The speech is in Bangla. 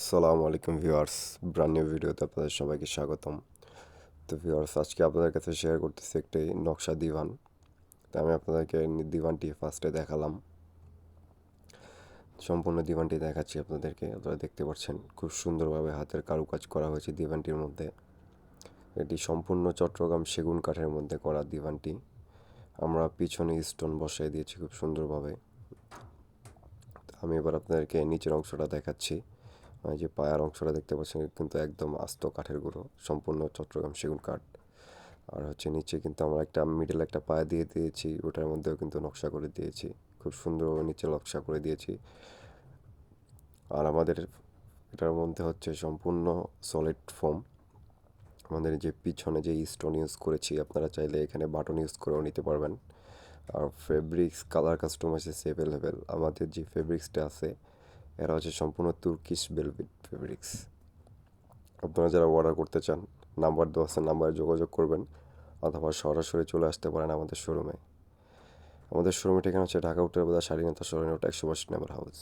আসসালামু আলাইকুম ভিউয়ার্স ব্র্যান্ড নিউ ভিডিওতে আপনাদের সবাইকে স্বাগতম। তো ভিউয়ার্স, আজকে আপনাদের কাছে শেয়ার করতেছি একটি নকশা দিভান। তো আমি আপনাদেরকে দিভানটি ফার্স্টে দেখালাম। সম্পূর্ণ দিভানটি দেখাচ্ছি আপনাদেরকে, আপনারা দেখতে পাচ্ছেন খুব সুন্দরভাবে হাতের কারুকাজ করা হয়েছে দিভানটির মধ্যে। এটি সম্পূর্ণ চট্টগ্রাম সেগুন কাঠের মধ্যে করা দিভানটি। আমরা পিছনে স্টোন বসাই দিয়েছি খুব সুন্দরভাবে। আমি এবার আপনাদেরকে নিচের অংশটা দেখাচ্ছি। যে পায়ার অংশটা দেখতে পাচ্ছেন কিন্তু একদম আস্ত কাঠের গুঁড়ো, সম্পূর্ণ চট্টগ্রাম সেগুন কাঠ। আর হচ্ছে নিচে কিন্তু আমরা একটা মিডল একটা পায়া দিয়ে দিয়েছি, ওটার মধ্যেও কিন্তু নকশা করে দিয়েছি। খুব সুন্দরভাবে নিচে নকশা করে দিয়েছি। আর আমাদের এটার মধ্যে হচ্ছে সম্পূর্ণ সলিড ফোম আমাদের যে পিছনে যে স্টোন ইউজ করেছি, আপনারা চাইলে এখানে বাটন ইউজ করেও নিতে পারবেন। আর ফেব্রিক্স কালার কাস্টমাইজেস অ্যাভেলেবেল আমাদের যে ফেব্রিক্সটা আছে এরা হচ্ছে সম্পূর্ণ তুর্কিশ বেলভিট ফেব্রিক্স আপনারা যারা অর্ডার করতে চান নাম্বার দেওয়া আছে নাম্বারে যোগাযোগ করবেন, অথবা সরাসরি চলে আসতে পারেন আমাদের শোরুমে আমাদের শোরুমের ঠিকানা হচ্ছে ঢাকা উত্তর স্বাধীনতা সরণিটা একশো বাষট্টি নাম্বার হাউস